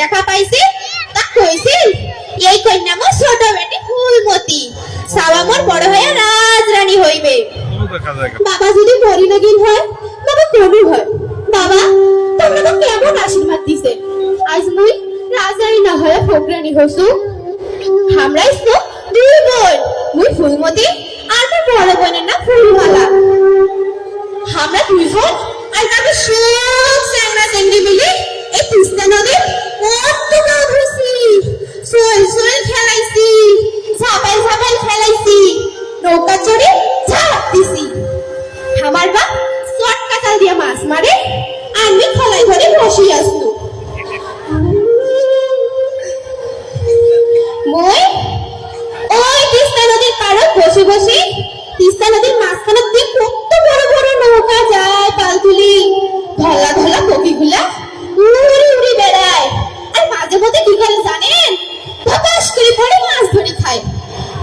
দেখা পাইছি? তা কইছি এই কন্যা মোর ছোট বেটি ফুলমতি। সাবা মোর বড় হয়ে রাজরানী হইবে। বাবা যদি পরিণগিন হয় বাবা কবি হয়। বাবা তোমরা তো কেমন আশীর্বাদ দিছে? আজ মুই রাজাই না হয়ে ফোকরানি হসু আমরা ইসনো দুই বোন মুই ফুলমতি আর মোর বড় বোনের নাম ফুলমালা। আমরা দুই বোন আজ আমি সব স্যাংরা স্যাংরি মিলে বসে। তিস্তা নদীর মাঝখানে দিয়ে কত বড় বড় নৌকা যায় পালতুলি। ধলা ধলা পক্ষীগুলা উড়ে উড়ে বেড়ায়। আর মাঝে মধ্যে কি করে জানেন? ধপাস করে পড়ে মাছ ধরে খায়।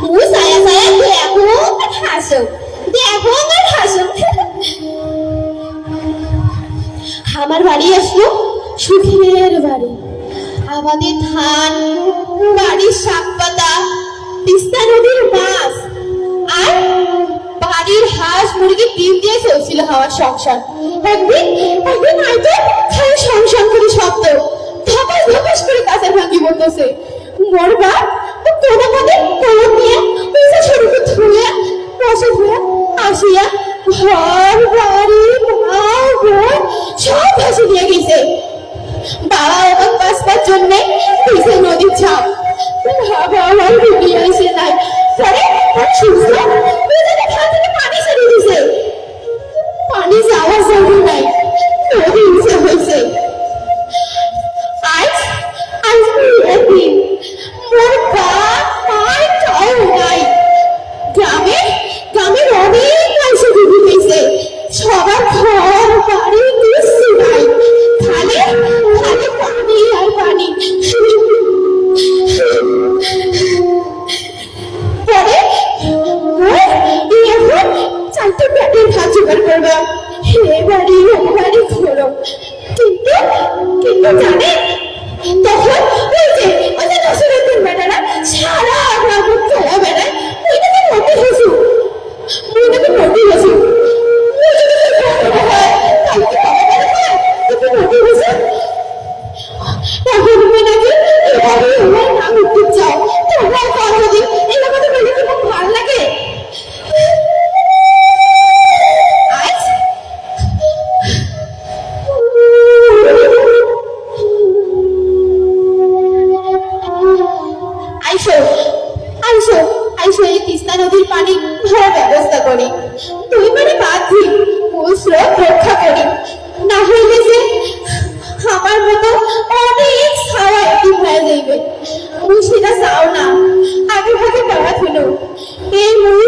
মুই সায়া সায়া দেখো হাসো। দেখো আর হাসো। আমার বাড়ি আসলো সুখের বাড়ি। আমাদের ধান, বাড়ির শাক পাতা তিস্তা নদীর বাড়ির হাঁস মুরগি ডিম দিয়ে চলছিল আমার সংসার। একদিন একদিন হয়তো খালি সংসার করে শব্দ ধপাস ধপাস করে কাঁচা ভাঙি বলতেছে, মরবা ও কোনো মতে কোমর নিয়ে ধুয়ে ধুয়ে আসিয়া ঘর, বাড়ি মা বোন সব ভাসি দিয়ে গেছে। বাবা এবং বাঁচবার জন্যে নদীর ছাপ। বাবা আমার এসে নাই সুস্থ চারটে প্যাটের ভাত জোগাড় করবে ও বাড়ি ঘোরো কিন্তু কিন্তু জানে তখন ওই যে ওই যে দশরথের বেটারা সারা গ্রাম খেলা বেড়ায় ওইটাকে নটি হসু ওইটাকে নটি হসু এখন তুমি নাকি এভাবে আমার নাম উঠতে চাও তোমরা কতদিন এই মূল